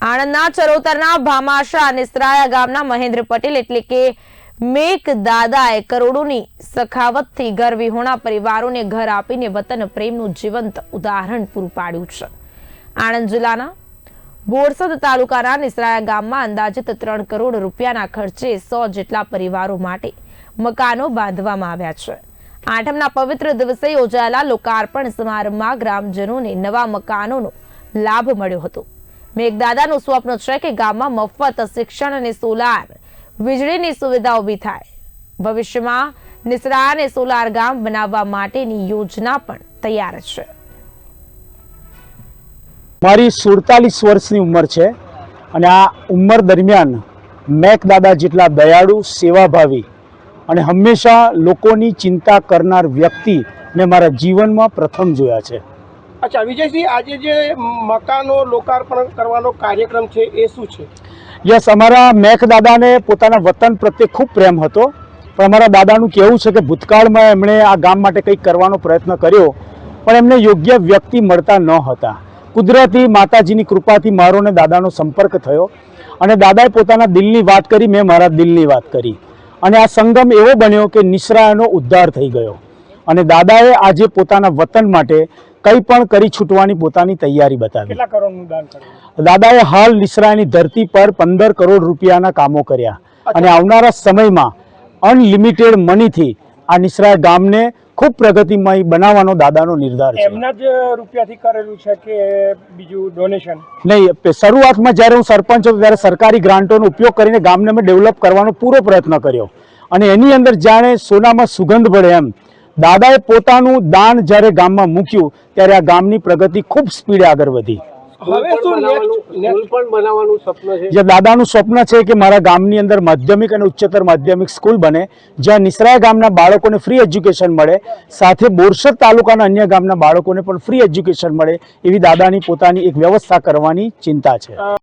આણંદના ચરોતરના ભામાશા અને ગામના મહેન્દ્ર પટેલ એટલે કે મેક દાદાએ કરોડોની સખાવતથી ઘર વિહોણા પરિવારોને ઘર આપીને વતન પ્રેમનું જીવંત ઉદાહરણ પૂરું પાડ્યું છે. આણંદ જિલ્લાના બોરસદ તાલુકાના નિસરાયા ગામમાં અંદાજિત ત્રણ કરોડ રૂપિયાના ખર્ચે સો જેટલા પરિવારો માટે મકાનો બાંધવામાં આવ્યા છે. આઠમના પવિત્ર દિવસે યોજાયેલા લોકાર્પણ સમારંભમાં ગ્રામજનોને નવા મકાનોનો લાભ મળ્યો હતો. મેઘદાદાનું સ્વપ્ન છે કે ગામમાં મફત શિક્ષણ અને સોલાર વીજળીની સુવિધા ઊભી થાય. ભવિષ્યમાં નિસરા અને સોલાર ગામ બનાવવા માટેની યોજના પણ તૈયાર છે. મારી સુડતાલીસ વર્ષની ઉંમર છે અને આ ઉંમર દરમિયાન મેક દાદા જેટલા દયાળુ, સેવાભાવી અને હંમેશા લોકોની ચિંતા કરનાર વ્યક્તિ મેં મારા જીવનમાં પ્રથમ જોયા છે. અચ્છા, વિજયસિંહ, આજે જે મકાનો લોકાર્પણ કરવાનો કાર્યક્રમ છે, એ શું છે? યસ, અમારા મેઘ દાદાને પોતાના વતન પ્રત્યે ખૂબ પ્રેમ હતો. પણ અમારા દાદાનું કહેવું છે કે ભૂતકાળમાં એમણે આ ગામ માટે કંઈક કરવાનો પ્રયત્ન કર્યો, પણ એમને યોગ્ય વ્યક્તિ મળતા ન હતા. કુદરતી માતાજીની કૃપાથી મારો ને દાદાનો સંપર્ક થયો. અને દાદાએ પોતાના દિલની વાત કરી, મેં મારા દિલની વાત કરી. અને આ સંગમ એવો બન્યો કે નિસરાયનો ઉદ્ધાર થઈ ગયો. અને દાદાએ આજે પોતાના વતન માટે કંઈ પણ કરી છૂટવાની પોતાની તૈયારી બતાવી. દાદાએ હાલ નિસરાની ધરતી પર પંદર કરોડ રૂપિયાના કામો કર્યા. અને આવનારા સમયમાં અનલિમિટેડ મનીથી આ નિસરા ગામને ખૂબ પ્રગતિમય બનાવવાનો દાદાનો નિર્ધાર છે. એમના જ રૂપિયાથી કરેલું છે કે બીજું ડોનેશન? નહીં શરૂઆતમાં જ્યારે હું સરપંચ હતો ત્યારે સરકારી ગ્રાન્ટોનો ઉપયોગ કરીને ગામને મેં ડેવલપ કરવાનો પૂરો પ્રયત્ન કર્યો. અને એની અંદર જાણે સોનામાં સુગંધ પડે એમ. દાદાએ પોતાનું દાન જ્યારે ગામમાં મૂક્યું ત્યારે આ ગામની પ્રગતિ ખૂબ સ્પીડે આગળ વધી. હવે શું next- next- પણ બનાવવાનું સપન છે. જે દાદાનું સ્વપ્ન છે કે મારા ગામની અંદર માધ્યમિક અને ઉચ્ચતર માધ્યમિક સ્કૂલ બને જ્યાં નિસરાય ગામના બાળકોને ફ્રી એજ્યુકેશન મળે સાથે બોરસદ તાલુકાના અન્ય ગામના બાળકોને પણ ફ્રી એજ્યુકેશન મળે એવી દાદાની પોતાની એક વ્યવસ્થા કરવાની ચિંતા છે.